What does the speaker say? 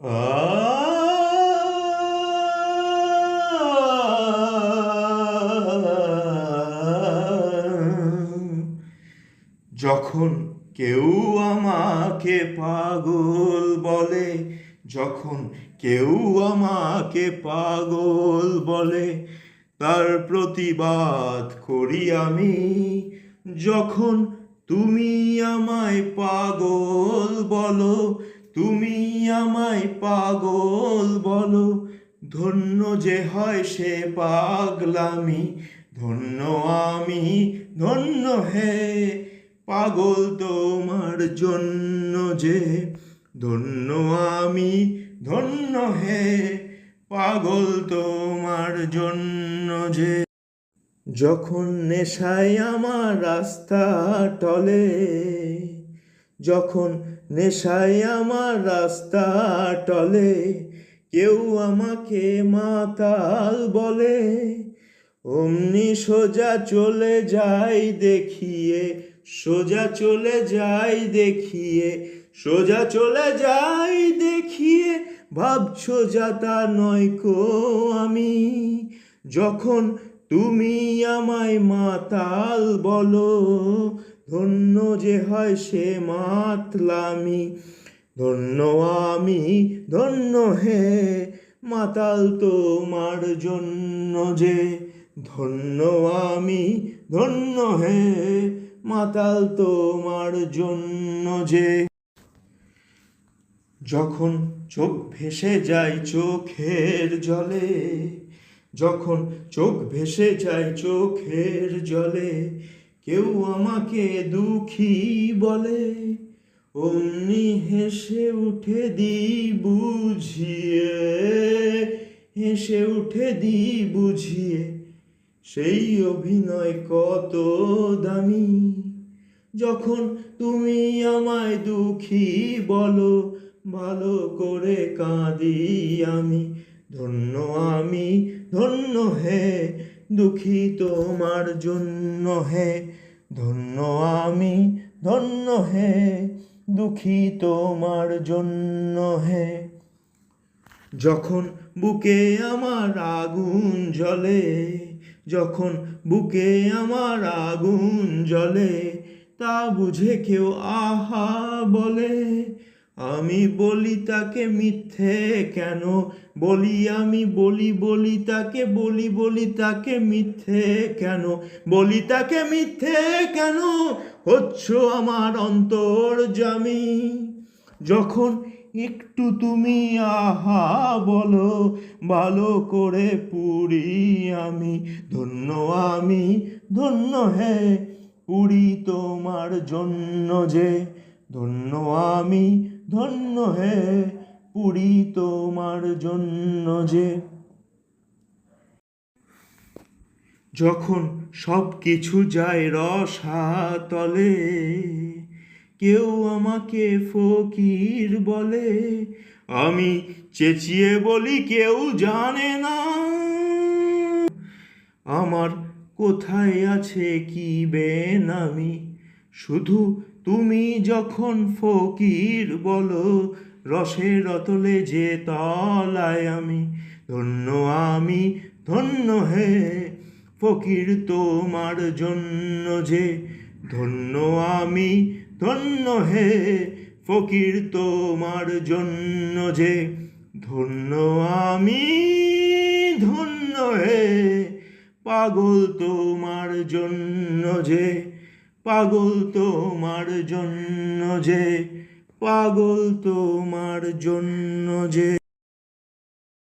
যখন কেউ আমাকে পাগল বলে, যখন কেউ আমাকে পাগল বলে, তার প্রতিবাদ করি আমি। যখন তুমি আমায় পাগল বলো তুমি আমায় পাগল বলো, ধন্য যে হয় সে পাগলামি, ধন্য আমি, ধন্য হে পাগল তোমার জন্য যে, ধন্য আমি, ধন্য হে পাগল তোমার জন্য যে। যখন নেশায় আমার রাস্তা টলে যখন নেশায় আমার রাস্তা টলে, কেউ আমাকে মাতাল বলে। অমনি সোজা চলে যাই দেখিয়ে, সোজা চলে যাই দেখিয়ে, সোজা চলে যাই দেখিয়ে, ভাবছ নয় কো আমি। যখন তুমি আমায় মাতাল বলো ধন্য যে হয় সে মাতলামি। ধন্য আমি, ধন্য হে মাতাল তোমার জন্য যে। ধন্য আমি, ধন্য হে মাতাল তোমার জন্য যে। যখন চোখ ভেসে যায় চোখের জলে, যখন চোখ ভেসে যায় চোখের জলে কেউ আমাকে দুঃখী বলে, অমনি হেসে উঠে দি বুঝিয়ে, হেসে উঠে দি বুঝিয়ে, সেই অভিনয় কত দামি। যখন তুমি আমায় দুঃখী বলো, ভালো করে কাঁদি আমি, ধন্য আমি, ধন্য হে দুঃখী তোমার জন্য হে, ধন্য আমি, ধন্য হে, দুঃখী তোমার জন্য হে। যখন বুকে আমার আগুন জ্বলে, যখন বুকে আমার আগুন জ্বলে, তা বুঝে কেউ আহা বলে আমি বলি তাকে মিথ্যে কেন? বলি আমি বলি বলি তাকে, বলি বলি তাকে মিথ্যে কেন? বলি তাকে মিথ্যে কেন? হচ্ছ আমার অন্তর জামি। যখন একটু তুমি আহা বলো, ভালো করে পুরি আমি। ধন্য আমি, ধন্য হে পুরি তোমার জন্য যে। ধন্য আমি ধন্য হে পুরি তোমার জন্য যে। যখন সব কিছু যায় রসাতলে, কেউ আমাকে ফকির বলে, আমি চেঁচিয়ে বলি, কেউ জানে না। আমার কোথায় আছে কি বেন আমি শুধু তুমি যখন ফকির বলো রসের অতলে যে তলায় আমি, ধন্য আমি, ধন্য হে ফকির তোমার জন্য যে, ধন্য আমি, ধন্য হে ফকির তোমার জন্য যে, ধন্য আমি, ধন্য হে পাগল তোমার জন্য যে পাগল তোমার জন্য যে পাগল তোমার জন্য যে।